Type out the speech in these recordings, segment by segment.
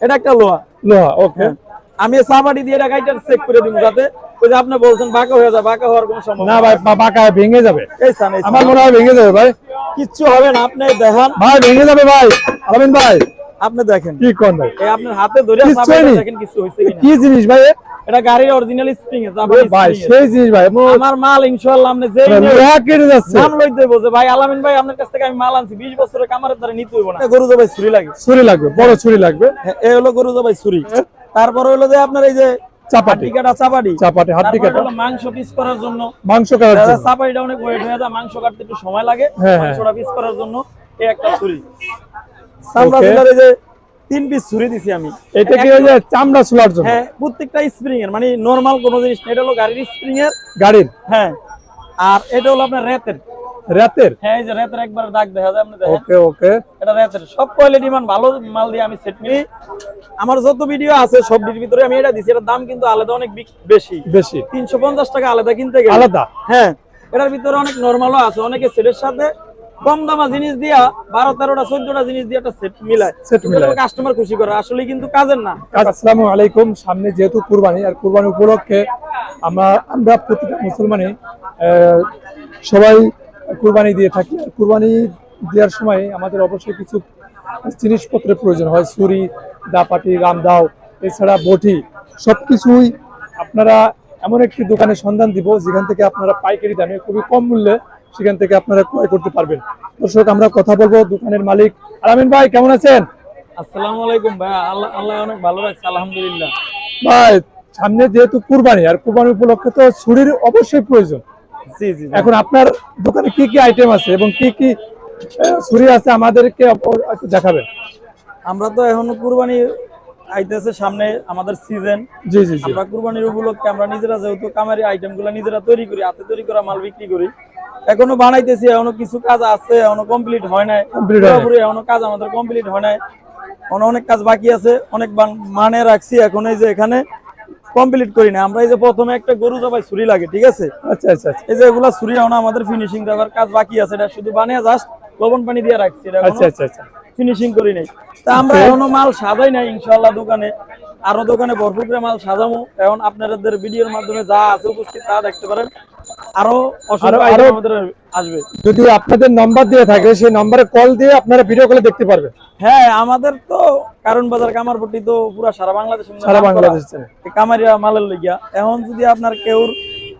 এটা একটা লোহা। লোহা ওকে হ্যাঁ। আমি সাবাটি দিয়ে এটা চেক করে দিব যাতে ওই যে আপনি বলছেন বাঁকা হয়ে যাবে বাঁকা হওয়ার কোনো সম্ভাবনা না ভাই বাঁকা ভেঙে যাবে। এই সান আমার মনে হয় ভেঙে যাবে ভাই। কিচ্ছু হবে না আপনি দেখান। ভাই ভেঙে যাবে ভাই। আলামিন ভাই। আপনি দেখেন। কি কোন ভাই? এই আপনার হাতে ধরে দেখেন কিছু হইছে কিনা। কি জিনিস ভাই? এটা গাড়ির অরিজিনাল স্প্রিং এ এ ভাই সেই জিনিস ভাই আমার মাল ইনশাআল্লাহ আপনি যেই লোহা কেটে যাচ্ছে নাম লইতে বলছে ভাই আলামিন ভাই আপনার কাছ থেকে আমি মাল আনছি 20 বছরের কামারের দ্বারা নিতে হইব না। গরু জবাই ছুরি লাগে। ছুরি লাগবে। বড় ছুরি লাগবে। হ্যাঁ, এই হলো গরু জবাই ছুরি। তারপর হলো যে আপনার এই যে চাপাটি। কাটা চাপাটি। চাপাটি হাড্ডি কাটা। মাংস পিস করার জন্য। মাংস কাটার জন্য। চাপাটিটা অনেক ওয়েট হয়ে যায় মাংস কাটতে একটু সময় লাগে। হ্যাঁ, হ্যাঁ। মাংসটা পিস করার জন্য এই একটা ছুরি। সামরা. যে তিন পিস ছুরি দিছি আমি। এটা কি ওই যে চামড়া জন্য? হ্যাঁ প্রত্যেকটা স্প্রিং এর মানে নরমাল কোন জিনিস এটা হলো গাড়ির স্প্রিং এর। গাড়ির? হ্যাঁ আর এটা হলো আপনার রেতের। রাতের? হ্যাঁ এই যে রেতের একবার দাগ দেখা যায় আপনি দেখেন। ওকে ওকে এটা রেতের। সব কোয়ালিটি মান ভালো মাল দিয়ে আমি সেট আমার যত ভিডিও আছে সব ভিতরে আমি এটা দিছি। এটার দাম কিন্তু আলাদা অনেক বেশি। বেশি। তিনশো পঞ্চাশ টাকা আলাদা কিনতে গেলে। আলাদা? হ্যাঁ এটার ভিতরে অনেক নরমালও আছে। অনেকে সেটের সাথে কম দামা জিনিস দিয়া বারো তেরোটা চোদ্দটা জিনিস দিয়ে একটা সেট মিলায়। কাস্টমার খুশি করে আসলে কিন্তু কাজের না। আসসালামু আলাইকুম। সামনে যেহেতু কুরবানি আর কুরবানি উপলক্ষে আমরা আমরা প্রতিটা মুসলমানই সবাই কুরবানি দিয়ে থাকি। আর কুরবানি দেওয়ার সময় আমাদের অবশ্যই কিছু জিনিসপত্রের প্রয়োজন হয়। ছুরি দাপাটি রামদাও এছাড়া বটি সবকিছুই আপনারা এমন একটি দোকানে সন্ধান দিব যেখান থেকে আপনারা পাইকারি দামে খুবই কম মূল্যে সেখান থেকে আপনারা ক্রয় করতে পারবেন। দর্শক আমরা কথা বলব দোকানের মালিক। আলামিন ভাই কেমন আছেন? আসসালামু আলাইকুম ভাই। আল্লাহ আল্লাহ অনেক ভালো রাখছে আলহামদুলিল্লাহ। ভাই সামনে যেহেতু কুরবানি আর কুরবানি উপলক্ষে তো ছুরির অবশ্যই প্রয়োজন। জি জি এখন আপনার দোকানে কি কি আইটেম আছে এবং কি কি ছুরি আছে আমাদেরকে দেখাবেন। আমরা তো এখনও কুরবানি আইতেছে সামনে আমাদের সিজন জি জি জি। আমরা কুরবানির উপলক্ষে আমরা নিজেরা যেহেতু কামারি আইটেমগুলা নিজেরা তৈরি করি হাতে তৈরি করা মাল বিক্রি করি। এখনও বানাইতেছি এখনও কিছু কাজ আছে এখনও কমপ্লিট হয় নাই। পুরোপুরি এখনও কাজ আমাদের কমপ্লিট হয় নাই। এখনও অনেক কাজ বাকি আছে অনেক মানে রাখছি এখন এই যে এখানে কমপ্লিট করি না আমরা এই যে প্রথমে একটা গরু জবাই ছুরি লাগে ঠিক আছে? আচ্ছা আচ্ছা আচ্ছা। এই যে এগুলা ছুরি এখন আমাদের ফিনিশিং দেওয়ার কাজ বাকি আছে এটা শুধু বানিয়ে জাস্ট লবণ পানি দিয়ে রাখছি এটা আচ্ছা আচ্ছা আচ্ছা। ফিনিশিং করি নাই। তা আমরা এখনও মাল সাজাই নাই ইনশাআল্লাহ দোকানে। আরও দোকানে ভরপুর করে মাল সাজামু। এখন আপনাদের ভিডিওর মাধ্যমে যা আছে উপস্থিত তা দেখতে পারেন। আরও আরো- আমাদের আসবে। যদি আপনাদের নাম্বার দিয়ে থাকে সেই নম্বরে কল দিয়ে আপনারা ভিডিও কলে দেখতে পারবেন। হ্যাঁ আমাদের তো কারণ বাজার কামারপট্টি তো পুরো সারা বাংলাদেশ সারা বাংলাদেশ কামারিয়া মালের লেগিয়া। এখন যদি আপনার কেউ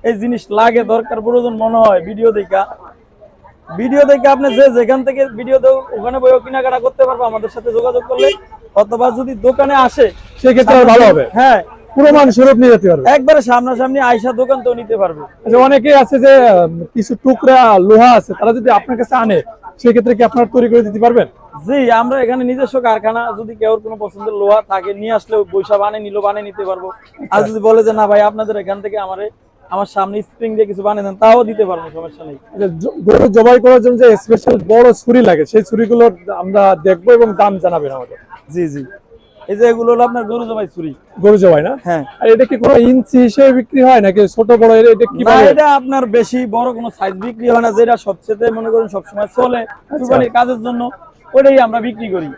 এই জিনিস লাগে দরকার প্রয়োজন মনে হয় ভিডিও দেখা। ভিডিও দেখে আপনি যে যেখান থেকে ভিডিও দেও ওখানে বইও কেনাকাটা করতে পারব আমাদের সাথে যোগাযোগ করলে। অথবা যদি দোকানে আসে সেক্ষেত্রে ভালো হবে। হ্যাঁ প্রমাণ স্বরূপ নিয়ে যেতে পারবে। একবারে সামনাসামনি আইসা দোকান তো নিতে পারবে। আচ্ছা অনেকেই আছে যে কিছু টুকরা লোহা আছে তারা যদি আপনার কাছে আনে সেক্ষেত্রে কি আপনারা তৈরি করে দিতে পারবেন? জি আমরা এখানে নিজস্ব কারখানা যদি কেউ কোনো পছন্দের লোহা থাকে নিয়ে আসলে বৈশা বানিয়ে নিল বানিয়ে নিতে পারব। আর যদি বলে যে না ভাই আপনাদের এখান থেকে আমারে আমার সামনে স্প্রিং দিয়ে কিছু বানিয়ে দেন তাও দিতে পারব সমস্যা নেই। গরু জবাই করার জন্য যে স্পেশাল বড় ছুরি লাগে সেই ছুরিগুলোর আমরা দেখব এবং দাম জানাবেন আমাদের। জি জি। এই যে এগুলো হলো আপনার গরু জবাই ছুরি গরু জবাই না? হ্যাঁ। আর এটা কি কোনো ইঞ্চি হিসেবে বিক্রি হয় নাকি ছোট বড়? এটা কি না এটা আপনার বেশি বড় কোনো সাইজ বিক্রি হয় না যেটা সবচেয়ে মনে করেন সবসময় চলে কুরবানির কাজের জন্য। ওইটাই আমরা বিক্রি করি।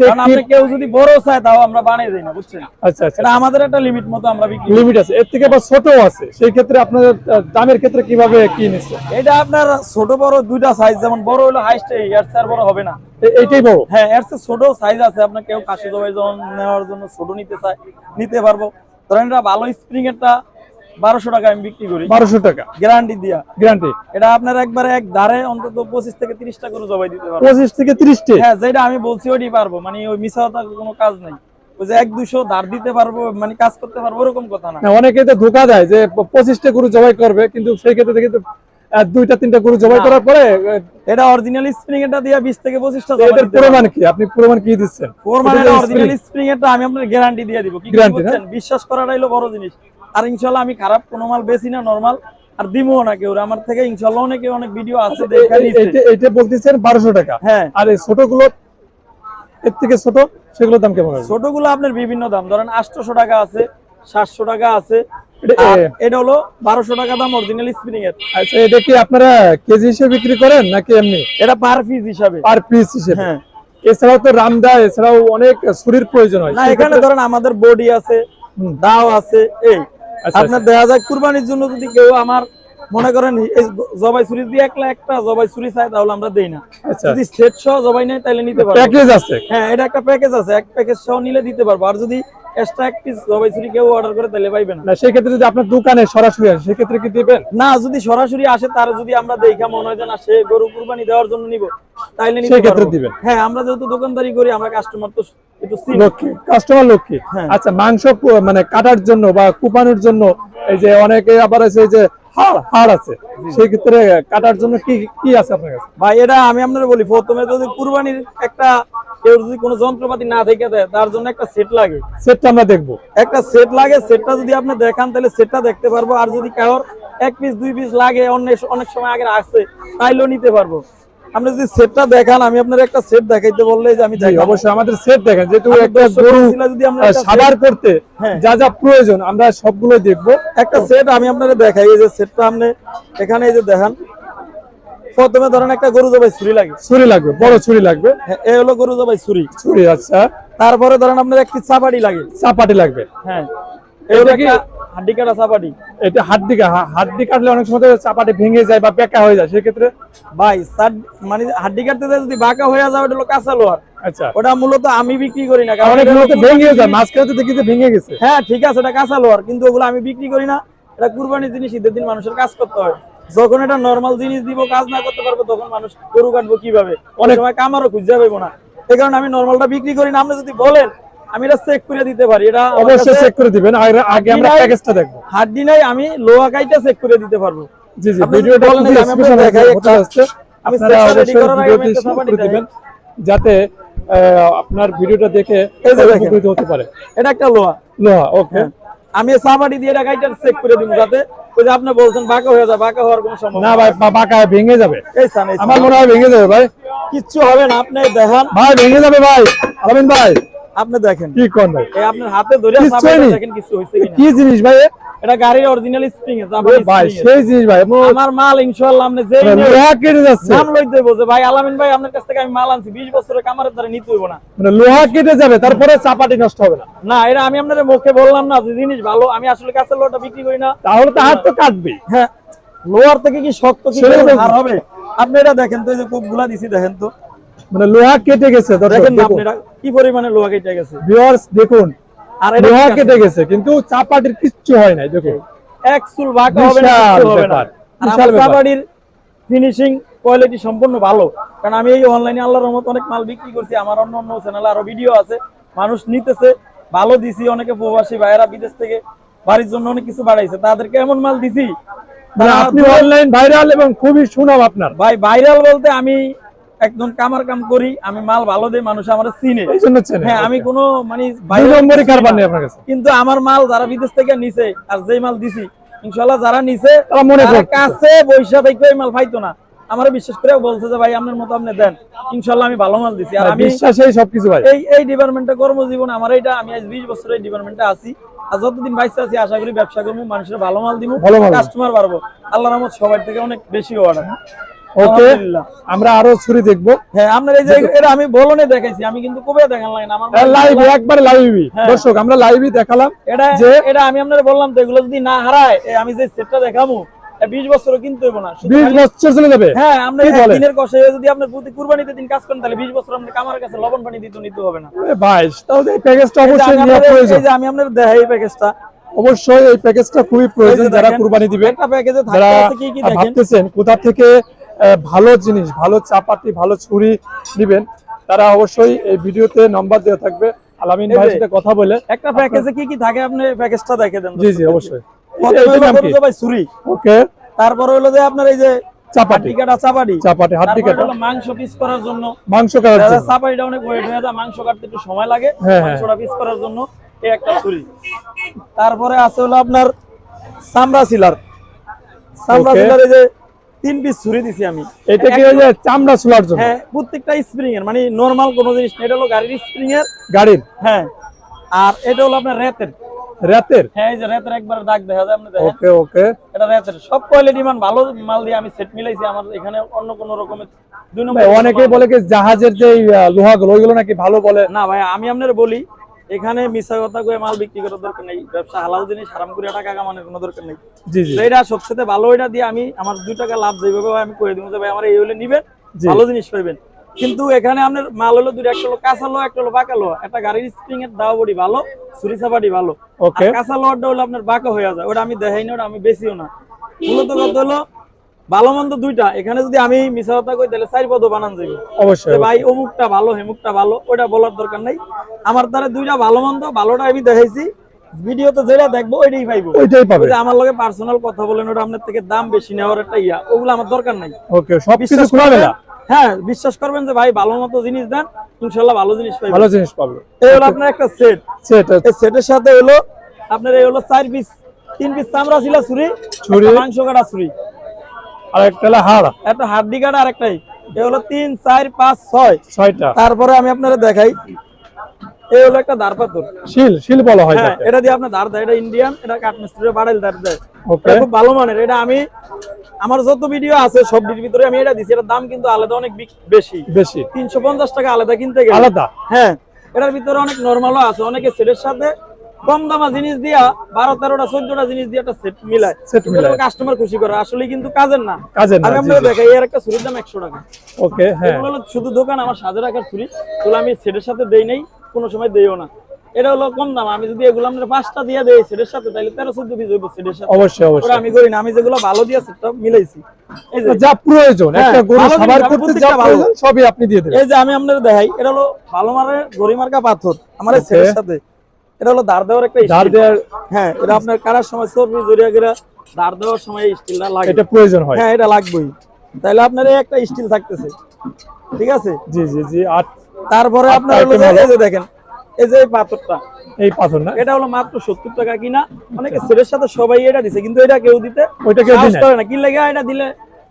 কারণ আপনি কেউ যদি বড় চায় তাও আমরা বানিয়ে দিই না বুঝছেন? আচ্ছা আচ্ছা। এটা আমাদের একটা লিমিট মতো আমরা বিক্রি লিমিট আছে। এর থেকে আবার ছোটও আছে। সেই ক্ষেত্রে আপনাদের দামের ক্ষেত্রে কীভাবে কি নিচ্ছে? এটা আপনার ছোট বড় দুইটা সাইজ যেমন বড় হলো হাইস্ট এর চেয়ে আর বড় হবে না। এইটাই বড়? হ্যাঁ এর ছোট সাইজ আছে। আপনার কেউ কাশি জবাই যখন নেওয়ার জন্য ছোট নিতে চায় নিতে পারব। ধরেন এটা ভালো স্প্রিং এরটা বারোশো টাকা আমি বিক্রি করি। বারোশো টাকা। গ্যারান্টি দিয়া। গ্যারান্টি এটা আপনার একবারে এক ধারে অন্তত পঁচিশ থেকে তিরিশটা করে জবাই দিতে পারব। পঁচিশ থেকে ত্রিশটি? হ্যাঁ যেটা আমি বলছি ওইটাই পারব। মানে ওই মিশা কোনো কাজ নাই। যে এক দুশো ধার দিতে পারব মানে কাজ করতে পারব ওরকম কথা না। না অনেকে তো ধোকা দেয় যে পঁচিশটা গরু জবাই করবে কিন্তু সেই ক্ষেত্রে দুইটা তিনটা গরু জবাই করার পরে এটা অরিজিনাল স্প্রিং এটা দিয়ে বিশ থেকে পঁচিশটা এটার প্রমাণ কি? আপনি প্রমাণ কি দিচ্ছেন? মানে অরিজিনাল স্প্রিং এটা আমি আপনার গ্যারান্টি দিয়ে দিব। কি বিশ্বাস করাটাই হলো বড় জিনিস। আর ইনশাল্লাহ আমি খারাপ কোনো মাল বেশি না নরমাল আর দিবও না কেউ আমার থেকে ইনশাল্লাহ অনেকে অনেক ভিডিও আছে এ- দেখা এ- নিচ্ছে। এইটা- এইটা বলতেছেন বারোশো টাকা। হ্যাঁ। আর এই ছোটগুলো এর থেকে ছোট সেগুলোর দাম কেমন ছোটগুলো আপনার বিভিন্ন দাম ধরেন আটশোশো টাকা আছে সাতশো টাকা আছে। এটা- এটা হলো বারোশো টাকা দাম অরিজিনাল স্প্রিং এর। আচ্ছা এটা কি আপনারা কেজি হিসেবে বিক্রি করেন নাকি এমনি? এটা পার পিস হিসাবে। পার পিস হিসেবে। হ্যাঁ। এছাড়াও তো রামদা এছাড়াও অনেক ছুরির প্রয়োজন হয়। না এখানে ধরেন আমাদের বডি আছে দাও আছে এই আচ্ছা, আপনার দেখা যায় কুরবানির জন্য যদি কেউ আমার মনে করেন জবাই ছুরি দিয়ে একলা একটা জবাই ছুরি চাই তাহলে আমরা দেই না। আচ্ছা। যদি সেট সহ জবাই নেয় তাহলে নিতে পারব। প্যাকেজ আছে? হ্যাঁ এটা একটা প্যাকেজ আছে। এক প্যাকেজ সহ নিলে দিতে পারব। আর যদি এক্সট্রা এক পিস জবাই ছুরি কেউ অর্ডার করে তাহলে পাইবে না। যদি আপনার দোকানে সরাসরি আসে সেক্ষেত্রে কি দিবেন? না যদি সরাসরি আসে তার যদি আমরা দেখা মনে হয় যে না সে গরু কুরবানি দেওয়ার জন্য নিব নিতে পারব। হ্যাঁ আমরা যেহেতু দোকানদারি করি আমরা কাস্টমার তো। লক্ষ্মী কাস্টমার লক্ষ্মী। হ্যাঁ। আচ্ছা মাংস মানে কাটার জন্য বা কুপানোর জন্য এই যে অনেকে আবার আছে যে হাড় হাড় আছে সেই ক্ষেত্রে কাটার জন্য কি কি আছে আপনার কাছে? ভাই এটা আমি আপনার বলি প্রথমে যদি কুরবানির একটা কেউ যদি কোনো যন্ত্রপাতি না থেকে দেয় তার জন্য একটা সেট লাগে। সেটটা আমরা দেখব। একটা সেট লাগে সেটটা যদি আপনি দেখান তাহলে সেটটা দেখতে পারব। আর যদি কারোর এক পিস দুই পিস লাগে অনেক অনেক সময় আগে আসছে তাইলেও নিতে পারব। আপনি যদি সেটটা দেখান আমি আপনার একটা সেট দেখাইতে বললে যে আমি অবশ্যই আমাদের সেট দেখেন যেহেতু একটা গরু যদি আমরা সাবার করতে হ্যাঁ। যা যা প্রয়োজন আমরা সবগুলো দেখব। একটা সেট আমি আপনাকে দেখাই এই যে সেটটা আপনি এখানে এই যে দেখান। প্রথমে ধরেন একটা গরু জবাই ছুরি লাগে। ছুরি লাগবে বড় ছুরি লাগবে। হ্যাঁ, এই হলো গরু জবাই ছুরি। ছুরি আচ্ছা। তারপরে ধরেন আপনার একটি চাপাটি লাগে। চাপাটি লাগবে। হ্যাঁ। এটা কি হাড্ডি কাটা চাপাটি। এটা হাড্ডি হাড্ডি কাটলে অনেক সময় চাপাটি ভেঙে যায় বা বেঁকা হয়ে যায় সেক্ষেত্রে? ভাই মানে হাড্ডি কাটতে যায় যদি বাঁকা হয়ে যাবে ওটা হলো কাঁচা লোহার। আচ্ছা। ওটা মূলত আমি বিক্রি করি না কারণ অনেক এটা সময় তো হলো ভেঙে যায় মাঝখানে তো দেখি ভেঙে গেছে। হ্যাঁ ঠিক আছে এটা কাঁচা লোহার কিন্তু ওগুলো আমি বিক্রি করি না। এটা কুরবানির জিনিস ঈদের দিন মানুষের কাজ করতে হয়। যখন এটা নর্মাল জিনিস দিব কাজ না করতে পারব তখন মানুষ গরু কাটবো কীভাবে? অনেক সময় কামারও খুঁজে পাবো না। এই কারণে আমি নর্মালটা বিক্রি করি না। আপনি যদি বলেন আমি এটা চেক করে দিতে পারি। এটা অবশ্যই চেক করে দিবেন। আগে আমরা প্যাকেজটা দেখব। হাড্ডি নাই আমি লোহা কাইটা চেক করে দিতে পারব। জি জি ভিডিওটা খুবই স্পেশাল দেখাই একটা- আপনারা অবশ্যই ভিডিওটি শেয়ার করে দিবেন যাতে আপনার ভিডিওটা দেখে। উপকৃত হতে পারে। এটা একটা লোহা। লোহা ওকে আমি সাবাটি দিয়ে এটা গাইটা চেক করে দিব যাতে ওই যে আপনি বলছেন বাঁকা হয়ে যায় বাঁকা হওয়ার কোনো সম্ভাবনা না ভাই বাঁকা ভেঙে যাবে। এই সান আমার মনে হয় ভেঙে যাবে ভাই। কিচ্ছু হবে না আপনি দেখান। ভাই ভেঙে যাবে ভাই। আলমিন ভাই। আপনি দেখেন। কি কোন ভাই? এই আপনার হাতে ধরে দেখেন কিছু হইছে কিনা। কি জিনিস ভাই? এটা গাড়ির অরিজিনাল স্প্রিং জাপানি ভাই সেই জিনিস ভাই আমার মাল ইনশাআল্লাহ আপনি যেই লোহা কেটে যাচ্ছে। নাম ভাই আলামিন ভাই আপনার কাছ থেকে আমি মাল আনছি 20 বছরের কামারের নিতে হইব না। মানে লোহা কেটে যাবে তারপরে চাপাটি নষ্ট হবে না। না এটা আমি আপনাদের মুখে বললাম না যে জিনিস ভালো আমি আসলে কাঁচা লোহাটা বিক্রি করি না। তাহলে তো হাত তো কাটবে হ্যাঁ লোহার থেকে কি শক্ত কি হবে? আপনি এটা দেখেন তো এই যে কোপগুলা দিছি দেখেন তো। মানে লোহা কেটে গেছে দেখেন কি পরিমাণে লোহা কেটে গেছে? ভিউয়ার্স দেখুন আর লোহা কেটে গেছে কিন্তু চাপাটির কিচ্ছু হয় নাই দেখুন। এক চুল বাঁকা হবে না হবে না। আর বিশাল আমার ব্যাপার। সাবাড়ির ফিনিশিং কোয়ালিটি সম্পূর্ণ ভালো। কারণ আমি এই অনলাইনে আল্লাহর রহমত অনেক মাল বিক্রি করছি আমার অন্য অন্য চ্যানেলে আরও ভিডিও আছে। মানুষ নিতেছে ভালো দিছি অনেকে প্রবাসী ভাইয়েরা বিদেশ থেকে বাড়ির জন্য অনেক কিছু বাড়াইছে তাদেরকে এমন মাল দিছি। মানে আপনি অনলাইন ভাইরাল এবং খুবই সুনাম আপনার। ভাই ভাইরাল বলতে আমি একদম কামার কাম করি আমি মাল ভালো দেই মানুষ আমার চিনে। হ্যাঁ আমি কোনো মানে নম্বরই কারবার নেই আপনার কাছে? কিন্তু আমার মাল যারা বিদেশ থেকে নিছে আর যেই মাল দিছি ইনশাল্লাহ যারা নিছে তারা মনে কাছে বৈশা থেকে ওই মাল পাইতো না। আমার বিশ্বাস করে বলছে যে ভাই আপনার মতো আপনি দেন। ইনশাল্লাহ আমি ভালো মাল দিছি। আর আমি বিশ্বাসেই সবকিছু ভাই। এই এই ডিপার্টমেন্টে কর্মজীবন আমার এইটা আমি আজ বিশ বছর এই ডিপার্টমেন্টে আছি। আর যতদিন বাইসে আছি আশা করি ব্যবসা করব মানুষের ভালো মাল দিব কাস্টমার বাড়বো। আল্লাহ রহমত সবার থেকে অনেক বেশি অর্ডার ওকে আমরা আরও ছুরি দেখব। হ্যাঁ আপনার এই যে এটা আমি বলনে দেখাইছি আমি কিন্তু কবে দেখান লাগে না আমার লাইভ একবারে লাইভই হ্যাঁ। দর্শক আমরা লাইভই দেখালাম এটা যে- এটা আমি আপনার বললাম তো এগুলো যদি না হারায় আমি যে সেটটা দেখাবো এ বিশ বছরও কিনতে হইব না। শুধু বিশ খালি- বছর চলে যাবে। হ্যাঁ আপনি দিনের যদি প্রতি কুরবানিতে দিন কাজ করেন তাহলে বিশ বছর আপনার কামার কাছে লবণ পানি দিতে নিতে হবে না। এ ভাই তাহলে এই প্যাকেজটা অবশ্যই নেওয়া আপনাদের- প্রয়োজন। এই যে আমি আপনার দেখাই এই প্যাকেজটা অবশ্যই এই প্যাকেজটা খুবই প্রয়োজন যারা কুরবানি দিবে। একটা প্যাকেজে থাকতে কি কি দেখেন? ভাবতেছেন কোথা থেকে ভালো জিনিস ভালো চাপাতি ভালো ছুরি নিবেন তারা অবশ্যই এই ভিডিওতে নাম্বার দেওয়া থাকবে। আলামিন ভাইয়ের সাথে কথা বলে একটা প্যাকেজে কি কি থাকে আপনি প্যাকেজটা দেখে দেন জি জি অবশ্যই। ভাই ছুরি। ওকে। তারপর হলো যে আপনার এই যে চাপাটি। কাটা চাপাটি। চাপাটি হাড্ডি তারপর কাটা। মাংস পিস করার জন্য। মাংস কাটার দাদা জন্য। চাপাটিটা অনেক ওয়েট হয়ে যায় মাংস কাটতে একটু সময় লাগে। হ্যাঁ, হ্যাঁ। মাংসটা পিস করার জন্য এই একটা ছুরি। তারপরে আছে হলো আপনার চামড়া সিলার। চামড়া. সিলার এই যে তিন পিস ছুরি দিছি আমি। এটা কি যে চামড়া চুলার জন্য? হ্যাঁ প্রত্যেকটা স্প্রিং এর মানে নরমাল কোনো জিনিস এটা হলো গাড়ির স্প্রিং এর। গাড়ির? হ্যাঁ আর এটা হলো আপনার রেতের। রাতের? হ্যাঁ এই যে রেতের একবার দাগ দেখা যায় আপনি ওকে ওকে। এটা রেতের। সব কোয়ালিটি মান ভালো মাল দিয়ে আমি সেট মিলাইছি আমার এখানে অন্য কোনো রকমের দুই নম্বর অনেকেই বলে কি জাহাজের যে লোহাগুলো ওইগুলো নাকি ভালো বলে? না ভাই আমি আপনার বলি এখানে মিশা কথা কয়ে মাল বিক্রি করার দরকার নেই ব্যবসা হালাল জিনিস হারাম করে টাকা কামানোর কোনো দরকার নেই। এটা সবচেয়ে ভালো এটা দিয়ে আমি আমার দুই টাকা লাভ যেভাবে আমি করে দিব যে ভাই আমার এই হলে নিবেন ভালো জিনিস পাইবেন। কিন্তু এখানে আপনার মাল হলো দুটো একটা হলো কাঁচা লো একটা হলো বাঁকা লো একটা গাড়ির স্প্রিং এর দাও বডি ভালো সুরি চাপাটি ভালো। কাঁচা লোহারটা হলো আপনার বাঁকা হয়ে যায় ওটা আমি দেখাই না ওটা আমি বেশিও না। মূলত কথা হলো ভালো মন্দ দুইটা। এখানে যদি আমি মিশা কথা কই তাহলে চার পদ বানান যাবে অবশ্যই ভাই অমুকটা ভালো হেমুকটা ভালো ওটা বলার দরকার নাই। আমার দ্বারা দুইটা ভালো মন্দ ভালোটা আমি দেখাইছি। ভিডিওতে যেটা দেখব ওইটাই পাইবো। ওইটাই পাবে। আমার লগে পার্সোনাল কথা বলেন ওটা আপনার থেকে দাম বেশি নেওয়ার একটা ইয়া। ওগুলো আমার দরকার নাই। ওকে বিশ্বাস খোলামেলা করবেন? হ্যাঁ বিশ্বাস করবেন যে ভাই ভালো মতো জিনিস দেন ইনশাল্লাহ ভালো জিনিস পাইবেন ভালো জিনিস পাবে। এই হলো আপনার একটা সেট সেটা এই সেটের সাথে হলো আপনার এই হলো চার পিস তিন পিস চামড়া ছিল ছুরি ছুরি। মাংস কাটা ছুরি। আর একটা হলো হাড়। একটা হাড্ডি কাটা আর একটাই এই হলো তিন চার পাঁচ ছয়। ছয়টা। তারপরে আমি আপনারা দেখাই। এই হলো একটা পাথর। শিল শিল বলা হয় হ্যাঁ এটা দিয়ে আপনার দাঁড় দেয়। এটা ইন্ডিয়ান এটা কাঠমিস্ত্রির বাড়াইল দেয়। ওকে খুব ভালো মানের। এটা আমি আমার যত ভিডিও আছে সব ভিতরে আমি এটা দিছি। এটার দাম কিন্তু আলাদা অনেক বেশি। বেশি। তিনশো পঞ্চাশ টাকা আলাদা কিনতে গেলে। আলাদা? হ্যাঁ এটার ভিতরে অনেক নর্মালও আছে। অনেকে সেটের সাথে কম দামা জিনিস দিয়া বারো তেরোটা চোদ্দটা জিনিস দিয়ে একটা সেট মিলায়। কাস্টমার খুশি করে। আসলে কিন্তু কাজের না। জি। দেখাই এর একটা ছুরির দাম একশো টাকা। ওকে হ্যাঁ। এগুলো শুধু দোকান আমার সাজে রাখার ছুরি। এগুলো আমি সেটের সাথে দেই নাই কোনো সময় দেইও না। এটা হলো কম দাম। আমি যদি এগুলো আপনার পাঁচটা দিয়ে দেই সেটের সাথে তাহলে তেরো চোদ্দ পিস হইব সেটের সাথে। অবশ্যই অবশ্যই। আমি করি না। আমি যেগুলো ভালো দিয়ে সেটটা মিলাইছি। এই যে। যা প্রয়োজন হ্যাঁ, একটা গরু খাবার করতে যা প্রয়োজন সবই আপনি দিয়ে দেবেন। এই যে আমি আপনাদের দেখাই এটা হলো ভালো মানের গরিমার্কা পাথর আমার সেটের সাথে। এটা হলো দাঁড় দেওয়ার একটা ধার দেওয়ার হ্যাঁ এটা আপনার কাটার সময় চর্বি জড়িয়ে গেলে দাঁড় দেওয়ার সময় স্টিলটা লাগে এটা প্রয়োজন হয়। হ্যাঁ এটা লাগবেই। তাহলে আপনার এই একটা স্টিল থাকতেছে। ঠিক আছে? জি জি জি আর তারপরে আপনার হলো? এই যে দেখেন এই যে পাথরটা। এই পাথর না? এটা হলো মাত্র সত্তর টাকা কিনা। অনেকে সেটের সাথে সবাই এটা দিছে কিন্তু এটা কেউ দিতে ওইটা কেউ? করে না। কি লেগে এটা দিলে?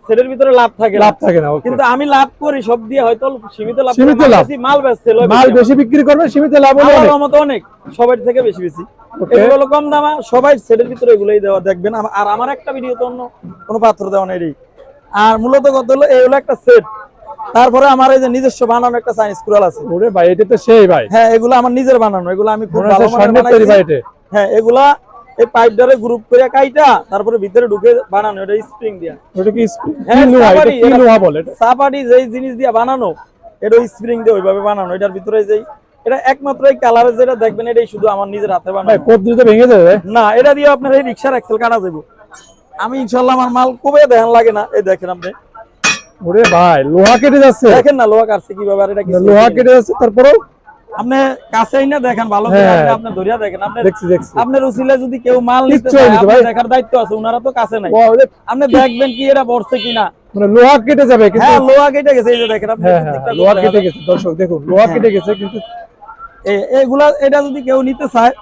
সেটের ভিতরে লাভ থাকে লাভ থাকে না কিন্তু আমি লাভ করি সব দিয়ে হয়তো সীমিত লাভ সীমিত লাভ। মাল বেচছে মাল বেশি। বিক্রি করবে সীমিত লাভ হলে আমার মতো অনেক সবার থেকে বেশি বেশি। এগুলো কম দামা সবাই সেটের ভিতরে এগুলোই দেওয়া দেখবেন। আর আমার একটা ভিডিও তো অন্য কোনো পাত্র দেওয়া নেই আর মূলত কত হলো এই হলো একটা সেট তারপরে আমার এই যে নিজস্ব বানানো একটা সাইন্স কুরাল আছে। ওরে ভাই এটা তো সেই ভাই। হ্যাঁ এগুলো আমার নিজের বানানো এগুলো আমি খুব ভালো এটা। হ্যাঁ এগুলা এই পাইপটারে গ্রুপ করে কাইটা তারপরে ভিতরে ঢুকে বানানো এটা স্প্রিং দিয়া। কি স্প্রিং হ্যাঁ, কি লোহা বলে এটা? সাপাটি যেই জিনিস দিয়ে বানানো এটা স্প্রিং দিয়ে ওইভাবে বানানো এটার ভিতরে যেই এটা একমাত্র এই কালারে যেটা দেখবেন এটাই শুধু আমার নিজের হাতে ভাই বানানো ভেঙে যাবে না এটা দিয়ে আপনার এই রিক্সার এক্সেল কাটা যাবে আমি ইনশাল্লাহ আমার মাল খুবই দেখান লাগে না। এই দেখেন আপনি। ওরে ভাই লোহা কেটে যাচ্ছে। দেখেন না লোহা কাটছে কীভাবে আর এটা কিছু লোহা কেটে যাচ্ছে তারপরেও আপনি কাছেই না দেখেন ভালো করে হ্যাঁ। আপনি ধরিয়া দেখেন। আপনি দেখছি দেখছি। আপনার উচিলে যদি কেউ মাল নিতে চায়। দেখার দায়িত্ব আছে ওনারা তো কাছে নাই। আপনি দেখবেন কি পড়ছে কিনা। মানে লোহা কেটে যাবে কিন্তু হ্যাঁ লোহা কেটে গেছে এই যে দেখেন আপনি হ্যাঁ হ্যাঁ প্রত্যেকটা লোহা কেটে গেছে দর্শক দেখুন লোহা। কেটে গেছে কিন্তু এ- এগুলা এটা যদি কেউ নিতে চায়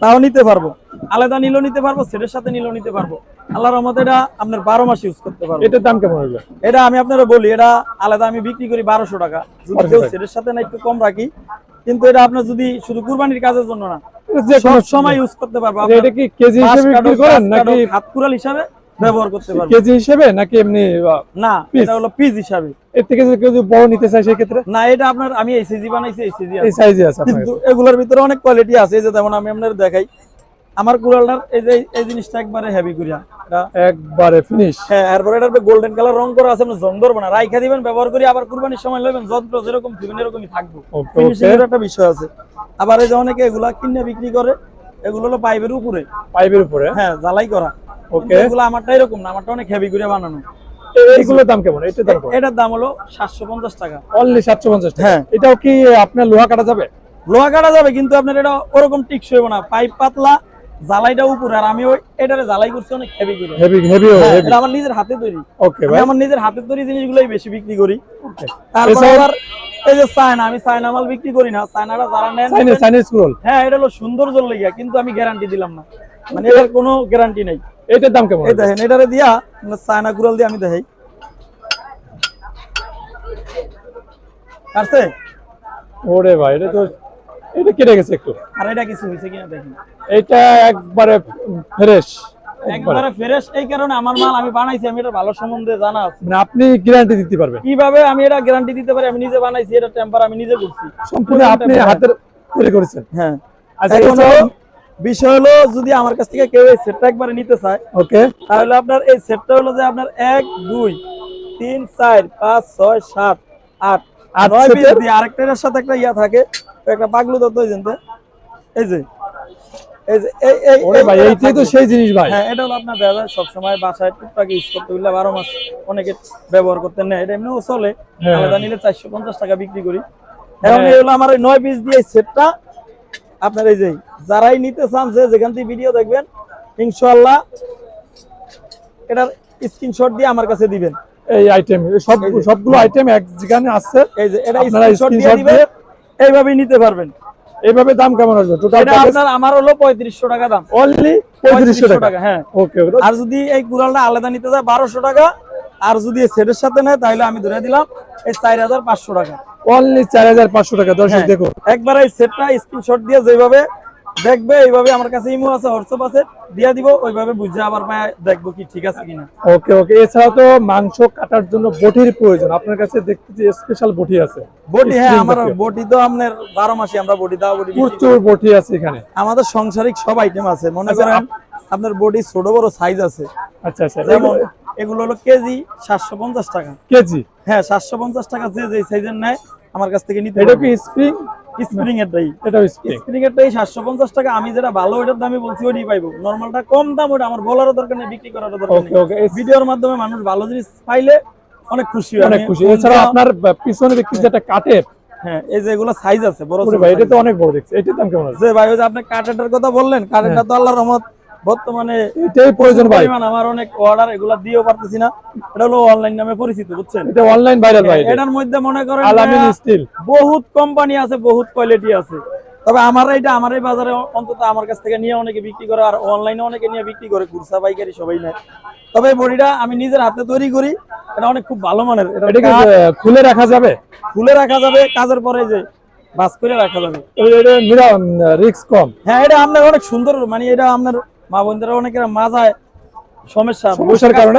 তাও নিতে পারব। আলাদা নিলেও নিতে পারব সেটের সাথে নিলেও নিতে পারব। আল্লাহ রহমতে এটা আপনার বারো মাস ইউজ করতে পারব। এটার দাম কেমন এটা আমি আপনারা বলি এটা আলাদা আমি বিক্রি করি বারোশো টাকা। যদি 1200 কেউ। সেটের সাথে না একটু কম রাখি কিন্তু এটা আপনার যদি শুধু কুরবানির কাজের জন্য না যে কোনো সব সময় ইউজ করতে পারব। এটা কি কেজি হিসেবে বিক্রি করেন নাকি হাত কুড়াল হিসাবে ব্যবহার করতে পারব। কেজি হিসেবে নাকি এমনি না এটা হলো পিস হিসাবে। এর থেকে যদি কেউ বড় নিতে চায় সেই ক্ষেত্রে না এটা আপনার আমি এই সিজি বানাইছি এই সিজি এই সাইজে আছে কিন্তু এগুলোর ভিতরে অনেক কোয়ালিটি আছে যে যেমন আমি আপনার দেখাই। আমার কুড়ালটার এই যে এই জিনিসটা একবারে হেভি করিয়া। এটা একবারে ফিনিশ হ্যাঁ এরপরে এটার গোল্ডেন কালার রং করা আছে আপনি জং ধরবো না। রাইখা দিবেন ব্যবহার করি আবার কুরবানির সময় লইবেন যন্ত্র যেরকম দিবেন এরকমই থাকব। ফিনিশিং একটা বিষয় আছে। আবার এই যে অনেকে এগুলা কিনে বিক্রি করে এগুলো হলো পাইপের উপরে। পাইপের উপরে? হ্যাঁ জ্বালাই করা। ওকে। এগুলো আমারটা এরকম না আমারটা অনেক হেভি করে বানানো। এইগুলোর দাম কেমন? এটার দাম এটার দাম হলো সাতশো পঞ্চাশ টাকা। অনলি সাতশো পঞ্চাশ হ্যাঁ। এটাও কি আপনার লোহা কাটা যাবে? লোহা কাটা যাবে কিন্তু আপনার এটা ওরকম টিকস হইব না। পাইপ পাতলা জ্বালাইটা উপরে আর আমি ওই এটারে জ্বালাই করছি অনেক হেভি করে। হেভি হেভি হ্যাঁ, এটা আমার নিজের হাতে তৈরি। ওকে ভাই। আমার নিজের হাতের তৈরি জিনিসগুলোই বেশি বিক্রি করি। Okay. তারপর আবার এই যে চায়না আমি চায়না মাল বিক্রি করি না। চায়নাটা যারা নেন চাইনিজ চাইনিজ রোল হ্যাঁ এটা হলো সৌন্দর্য লেগে কিন্তু আমি গ্যারান্টি দিলাম না। মানে এটার কোনো গ্যারান্টি নেই। এটার দাম কেমন এই দেখেন এটারে দিয়া চায়না গুড়াল দিয়ে আমি দেখাই। কাটছে ওরে ভাই এটা তো এটা কেটে গেছে একটু। আর এটা কিছু হয়েছে কিনা দেখেন এটা একবারে ফ্রেশ একবারে। একবারে ফ্রেশ এই কারণে আমার মাল আমি বানাইছি আমি এটা ভালো সম্বন্ধে জানা আছে। মানে আপনি গ্যারান্টি দিতে পারবেন। কীভাবে আমি এটা গ্যারান্টি দিতে পারি আমি নিজে বানাইছি এটা টেম্পার আমি নিজে করছি। সম্পূর্ণ আপনি হাতের তৈরি করেছেন। হ্যাঁ। আচ্ছা বিষয় হলো যদি আমার কাছ থেকে কেউ এই সেটটা একবারে নিতে চায় ওকে। তাহলে আপনার এই সেটটা হলো যে আপনার এক দুই তিন চার পাঁচ ছয় সাত আট নয় পিস দিয়ে আরেকটার সাথে একটা ইয়া থাকে একটা পাগলু দত্ত এই এই যে এই যে এই এই ওরে ভাই এইটাই তো সেই জিনিস ভাই। হ্যাঁ এটা হলো আপনার দেখা যায় সবসময় বাসায় টুকটাক ইউজ করতে হইলে বারো মাস অনেকে ব্যবহার করতে নেয় এটা এমনিও চলে। আলাদা নিলে চারশো পঞ্চাশ টাকা বিক্রি করি। এখন এই হলো আমার এই নয় পিস দিয়ে সেটটা। আপনার এই যে যারাই নিতে চান যে যেখান থেকে ভিডিও দেখবেন ইনশাল্লাহ এটার স্ক্রিনশট দিয়ে আমার কাছে দিবেন। এই আইটেম সব। সবগুলো আইটেম এক যেখানে আছে এই যে এটা স্ক্রিনশট দিয়ে দিবেন। এইভাবেই নিতে পারবেন। এইভাবে দাম কেমন আসবে? টোটাল এটা আপনার আমার হলো পঁয়ত্রিশশো টাকা দাম। অনলি পঁয়ত্রিশশো 3500 টাকা। হ্যাঁ। ওকে আর যদি এই কুড়ালটা আলাদা নিতে যায় বারোশো টাকা। আর যদি সেটের সাথে নেয় তাহলে আমি ধরে দিলাম এই চার হাজার পাঁচশো টাকা। অনলি চার হাজার পাঁচশো টাকা। দর্শক হ্যাঁ, দেখো একবার এই সেটটা স্ক্রিনশট দিয়ে যেভাবে দেখবে এইভাবে আমার কাছে ইমো আছে হোয়াটসঅ্যাপ আছে দিয়ে দিব ওইভাবে বুঝে আবার দেখব কি ঠিক আছে কিনা। ওকে ওকে এছাড়াও তো মাংস কাটার জন্য বটির প্রয়োজন। আপনার কাছে দেখতেছি স্পেশাল বটি আছে। বটি হ্যাঁ আমার বটি তো আপনার বারো মাসে আমরা বটি দাও বটি প্রচুর বটি আছে এখানে। আমাদের সংসারিক সব আইটেম আছে। মনে আচ্ছা, করেন আপনার বডি ছোট বড় সাইজ আছে। আচ্ছা আচ্ছা। যেমন এগুলো হলো কেজি সাতশো পঞ্চাশ টাকা। কেজি? হ্যাঁ সাতশো পঞ্চাশ টাকা যে যে সাইজের নেয় আমার কাছ থেকে নিতে এটা কি স্প্রিং স্প্রিং এটাও এটা স্প্রিং সাতশো পঞ্চাশ টাকা। আমি যেটা ভালো ওটার দামই বলছি ওইটাই পাইবো। নরমালটা কম দাম ওটা আমার বলারও দরকার নেই বিক্রি করারও দরকার ওকে নেই। ওকে ভিডিওর মাধ্যমে মানুষ ভালো জিনিস পাইলে অনেক খুশি হয়। অনেক খুশি। এছাড়া আপনার পিছনে দেখছি একটা কাঠের। হ্যাঁ এই যে এগুলো সাইজ আছে বড় ভাই এটা তো অনেক বড় দেখছি। এটার দাম কেমন আছে? যে ভাই ওই যে আপনি কাটারটার কথা বললেন কাটারটা তো আল্লাহর রহমত। বর্তমানে এটাই প্রয়োজন ভাই। আমার অনেক অর্ডার এগুলা দিয়েও পারতেছি না। এটা হলো অনলাইন নামে পরিচিত বুঝছেন? এটা অনলাইন ভাইরাল ভাই এটার মধ্যে মনে করেন আলামিন স্টিল বহুত কোম্পানি আছে বহুত কোয়ালিটি আছে। তবে আমার এটা আমার এই বাজারে অন্তত আমার কাছ থেকে নিয়ে অনেকে বিক্রি করে আর অনলাইনে অনেকে নিয়ে বিক্রি করে কুরসা পাইকারি সবাই নেয়। তবে এই বড়িটা আমি নিজের হাতে তৈরি করি এটা অনেক খুব ভালো মানের। এটা খুলে রাখা যাবে? খুলে রাখা যাবে কাজের পরে যে বাস করে রাখা যাবে। এটা রিক্স কম। হ্যাঁ এটা আপনার অনেক সুন্দর মানে এটা আপনার মা বোনদের অনেকের মাজায় সমস্যা সমস্যার কারণে?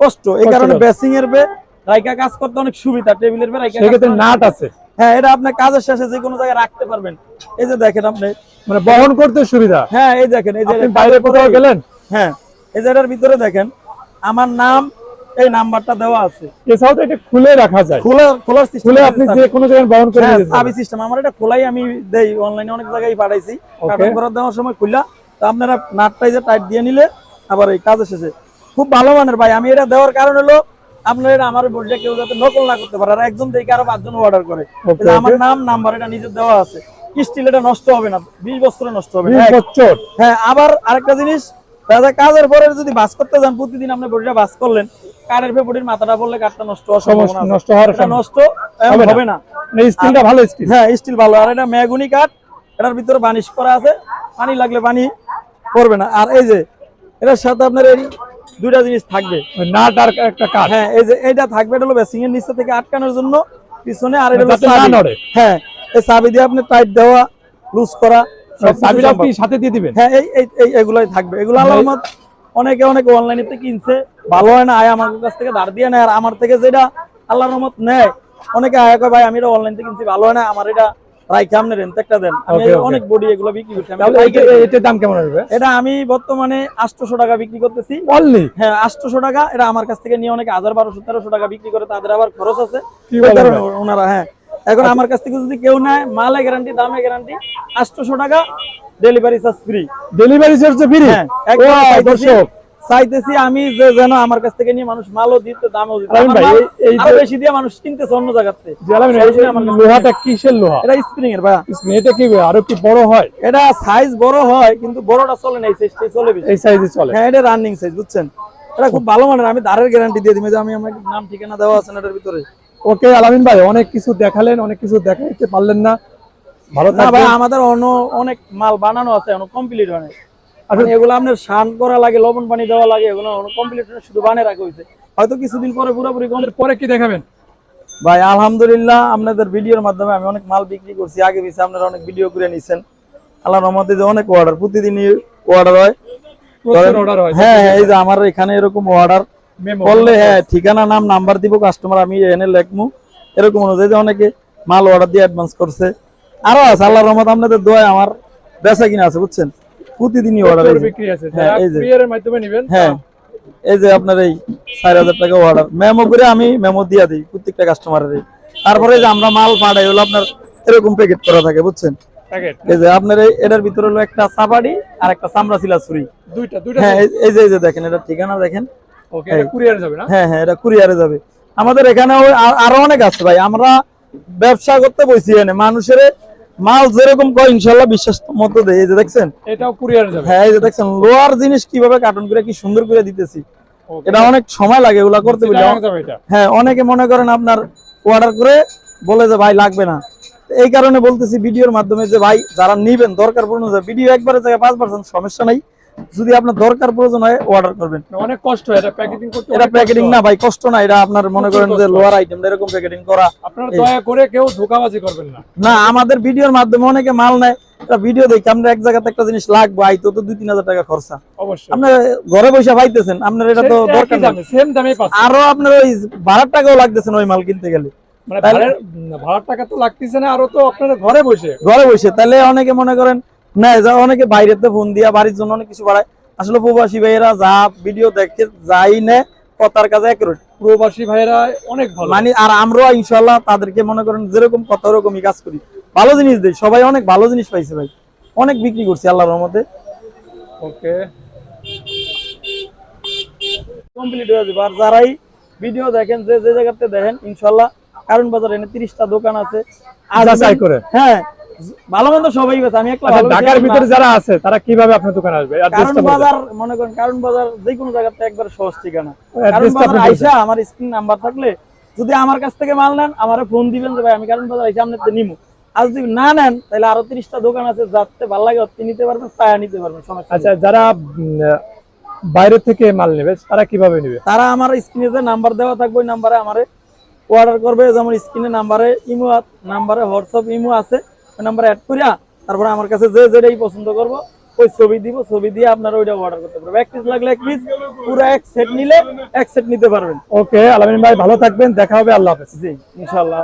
কষ্ট। এই কারণে। বেসিং এর বে রাইকা কাজ করতে অনেক সুবিধা টেবিলের বে রাইকা সেক্ষেত্রে নাট আছে। হ্যাঁ এটা আপনার কাজের শেষে যে কোনো জায়গায় রাখতে পারবেন। এই যে দেখেন আপনি। মানে বহন করতে সুবিধা। হ্যাঁ এই দেখেন এই যে আপনি বাইরে কোথাও গেলেন? হ্যাঁ এই এটার ভিতরে দেখেন আমার নাম এই নাম্বারটা দেওয়া আছে। এছাড়াও তো এটা খুলে রাখা যায়। খোলার খোলার সিস্টেম খুলে আপনি যে কোনো জায়গায় বহন করে হ্যাঁ যেতে চাবি পারবেন। সিস্টেম আমার এটা খোলাই আমি দেই অনলাইনে অনেক জায়গায় পাঠাইছি. কার্টন করার দেওয়ার সময় খুললা। তো আপনারা নাটটাই যে টাইট দিয়ে নিলে আবার এই কাজ শেষে খুব ভালো মানের ভাই আমি এটা দেওয়ার কারণ হলো আপনার এটা আমার বডিটা কেউ যাতে নকল না করতে পারে আর একজন দেখে আরও পাঁচজন অর্ডার করে। আমার নাম নাম্বার এটা নিজের দেওয়া আছে। স্টিল এটা নষ্ট হবে না বিশ বছরে নষ্ট হবে বছর। হ্যাঁ আবার আরেকটা জিনিস দাদা কাজের পরে যদি বাস করতে যান প্রতিদিন আপনি বডিটা বাস করলেন কাঠের পে মাথাটা পড়লে কাঠটা নষ্ট হওয়ার সম্ভাবনা নষ্ট হওয়ার নষ্ট হবে না। না। মানে ভালো স্কিন হ্যাঁ স্টিল ভালো। আর এটা মেগুনি কাঠ এটার ভিতরে বানিশ করা আছে। পানি লাগলে পানি পড়বে না। আর এই যে এটার সাথে আপনার এই দুইটা জিনিস থাকবে। নাট আর একটা কাঠ। হ্যাঁ এই যে এইটা থাকবে এটা হলো বেসিং এর নিচে থেকে আটকানোর জন্য পিছনে আর এটা হলো। হ্যাঁ এই চাবি দিয়ে আপনি টাইট দেওয়া লুজ করা সাথে দিয়ে দিবেন। হ্যাঁ এই এই এই এগুলাই থাকবে। এগুলো আল্লাহর অনেকে অনেকে অনলাইনে কিনছে। ভালো হয় না আয় আমার কাছ থেকে ধার দিয়ে নেয়। আর আমার থেকে যেটা আল্লাহর রহমত নেয় অনেকে আয় কয় ভাই আমি এটা অনলাইন থেকে কিনছি ভালো হয় না আমার এটা রাইখে আপনি একটা দেন। আমি Okay, okay. অনেক বডি এগুলো বিক্রি করছি। আমি তাহলে পাইকারি এটা- দিই। এটার দাম কেমন আসবে? এটা আমি বর্তমানে আটশোশো টাকা বিক্রি করতেছি। অনলি হ্যাঁ আটশোশো টাকা। এটা আমার কাছ থেকে নিয়ে অনেকে হাজার বারোশো তেরোশো টাকা বিক্রি করে তাদের আবার খরচ আছে? ওনারা হ্যাঁ। এখন আমার কাছ থেকে যদি কেউ নেয় মালে গ্যারান্টি দামে গ্যারান্টি আটশোশো টাকা delivery charge free delivery charge free হ্যাঁ, দর্শক। চাইতেছি আমি যে যেন আমার কাছ থেকে নিয়ে মানুষ মালও দিতে দামও দিতে। ভাই, এই- বেশি দিয়ে মানুষ কিনতেছে অন্য জায়গাতে লোহাটা কিসের লোহা? এটা স্প্রিং এর ভাইয়া। এটা কি আরও কি বড় হয়? এটা সাইজ বড় হয় কিন্তু বড়টা চলে না এই সাইজটাই চলে বেশি। এই সাইজে চলে। হ্যাঁ এটা রানিং সাইজ বুঝছেন? এটা খুব ভালো মানের আমি দাঁড়ের গ্যারান্টি দিয়ে দিই যে আমি আমার নাম ঠিকানা দেওয়া আছে এটার ভিতরে। ওকে আলামিন ভাই অনেক কিছু দেখালেন অনেক কিছু দেখাইতে পারলেন না। ভালো না ভাই আমাদের অন্য অনেক মাল বানানো আছে এখনও কমপ্লিট হয় আচ্ছা। মানে এগুলো আপনার শান করা লাগে লবণ পানি দেওয়া লাগে এগুলো কমপ্লিট শুধু বানিয়ে রাখা হয়েছে। হয়তো কিছুদিন পরে পুরোপুরি কমপ্লিট পরে কি দেখাবেন? ভাই আলহামদুলিল্লাহ আপনাদের ভিডিওর মাধ্যমে আমি অনেক মাল বিক্রি করছি। আগে পিছিয়ে আপনারা অনেক ভিডিও করে নিছেন। আল্লাহ রহমতে যে অনেক অর্ডার প্রতিদিনই অর্ডার হয়। হয়। হ্যাঁ এই যে আমার এখানে এরকম অর্ডার বললে হ্যাঁ ঠিকানা নাম নাম্বার দিব কাস্টমার আমি এনে লেখমু। এরকম অনুযায়ী অনেকে মাল অর্ডার দিয়ে অ্যাডভান্স করছে। আরও আছে আল্লাহ রহমত আপনাদের দোয়ায় আমার বেচা কিনা আছে বুঝছেন? প্রতিদিনই অর্ডার বিক্রি আছে। হ্যাঁ, যারা এই যে। কুরিয়ারের মাধ্যমে নেবেন হ্যাঁ এই যে আপনার এই চার হাজার টাকা অর্ডার মেমো করে আমি মেমো দিয়ে দিই প্রত্যেকটা কাস্টমারের তারপরে যে আমরা মাল পাঠাই হলো আপনার এরকম প্যাকেট করা থাকে বুঝছেন? প্যাকেট এই যে আপনার এই এটার ভিতরে হলো একটা চাপাড়ি আর একটা চামড়া ছিলা ছুরি। দুইটা দুইটা হ্যাঁ এই- যে এই যে দেখেন এটা ঠিকানা দেখেন। ওকে এটা কুরিয়ারে যাবে না? হ্যাঁ হ্যাঁ এটা কুরিয়ারে যাবে। আমাদের এখানে আরও অনেক আছে ভাই। আমরা ব্যবসা করতে বসি এনে মানুষের মাল যেরকম কয় ইনশাল্লাহ বিশ্বাস মতো দেয়। এই যে দেখছেন? এটাও কুরিয়ার যাবে। হ্যাঁ এই যে দেখছেন লোয়ার জিনিস কীভাবে কার্টুন করে কি সুন্দর করে দিতেছি। এটা অনেক সময় লাগে ওগুলা করতে এটা হ্যাঁ অনেকে মনে করেন আপনার অর্ডার করে বলে যে ভাই লাগবে না। এই কারণে বলতেছি ভিডিওর মাধ্যমে যে ভাই যারা নিবেন দরকার পড়ুন ভিডিও একবারে জায়গায় পাঁচ পার্সেন্ট সমস্যা নাই। যদি আপনার দরকার প্রয়োজন হয় অর্ডার করবেন। অনেক কষ্ট এটা প্যাকেজিং করতে এটা কষ্ট না ভাই কষ্ট না এটা আপনার মনে করেন যে লোয়ার আইটেম এরকম প্যাকেটিং করা। আপনারা দয়া করে কেউ ধোকাবাজি করবেন না। না আমাদের ভিডিওর মাধ্যমে অনেকে মাল নেয় এটা ভিডিও দেখি আমরা এক জায়গাতে একটা জিনিস লাগবে আইতো তো দুই তিন হাজার টাকা খরচা। অবশ্যই। আপনার ঘরে বসে পাইতেছেন আপনার এটা তো দরকার নেই। সেম দামে পাচ্ছে আরও আপনার ওই ভাড়ার টাকাও লাগতেছেন ওই মাল কিনতে গেলে। মানে ভাড়ার টাকা তো লাগতেছে না আরও তো আপনার ঘরে বসে। ঘরে বসে তাহলে অনেকে মনে করেন না যা অনেকে বাইরেতে ফোন দিয়া বাড়ির জন্য অনেক কিছু বাড়ায়। আসলে প্রবাসী ভাইয়েরা যা ভিডিও দেখে যাই নে কথার অ্যাকুরেট প্রবাসী ভাইরা অনেক ভালো। মানে আর ইনশাল্লাহ তাদেরকে মনে করেন যেরকম কথা ওরকমই কাজ করি। ভালো জিনিস দেই সবাই অনেক ভালো জিনিস পাইছে ভাই। অনেক বিক্রি করছি আল্লাহর রহমতে। ওকে। কমপ্লিট হয়ে যাবে। আর যারাই ভিডিও দেখেন যে যে জায়গাতে দেখেন ইনশাল্লাহ কারণ বাজার এনে তিরিশটা দোকান আছে। যাচাই করে। হ্যাঁ ভালো মন্দ সবাই আমি একলা আচ্ছা ঢাকার ভিতরে যারা আছে তারা কীভাবে আপনার দোকানে আসবে? কারণ বাজার মনে করেন কারণ বাজার যে কোনো জায়গাতে একবার সহজ ঠিকানা। কারণ বাজার আইসা আমার স্ক্রিন নাম্বার থাকলে যদি আমার কাছ থেকে মাল নেন আমারে ফোন দিবেন যে ভাই আমি কারণ বাজার আইসা আপনার নিমু। আর যদি না নেন তাহলে আরও তিরিশটা দোকান আছে যাতে ভালো লাগে অতি নিতে পারবেন ছায়া নিতে পারবেন সমস্যা আচ্ছা যারা বাইরে থেকে মাল নেবে তারা কীভাবে নেবে? তারা আমার স্ক্রিনে যে নাম্বার দেওয়া থাকবে ওই নাম্বারে আমারে অর্ডার করবে যেমন স্ক্রিনে নাম্বারে ইমো নাম্বারে হোয়াটসঅ্যাপ ইমো আছে। ওই নাম্বার অ্যাড করিয়া তারপরে আমার কাছে যে যেটাই পছন্দ করব ওই ছবি দিব ছবি দিয়ে আপনারা ওইটা অর্ডার করতে পারবেন। এক পিস লাগলে এক পিস পুরো এক সেট নিলে এক সেট নিতে পারবেন। ওকে আলামিন ভাই ভালো থাকবেন দেখা হবে আল্লাহ হাফেজ। জি ইনশাল্লাহ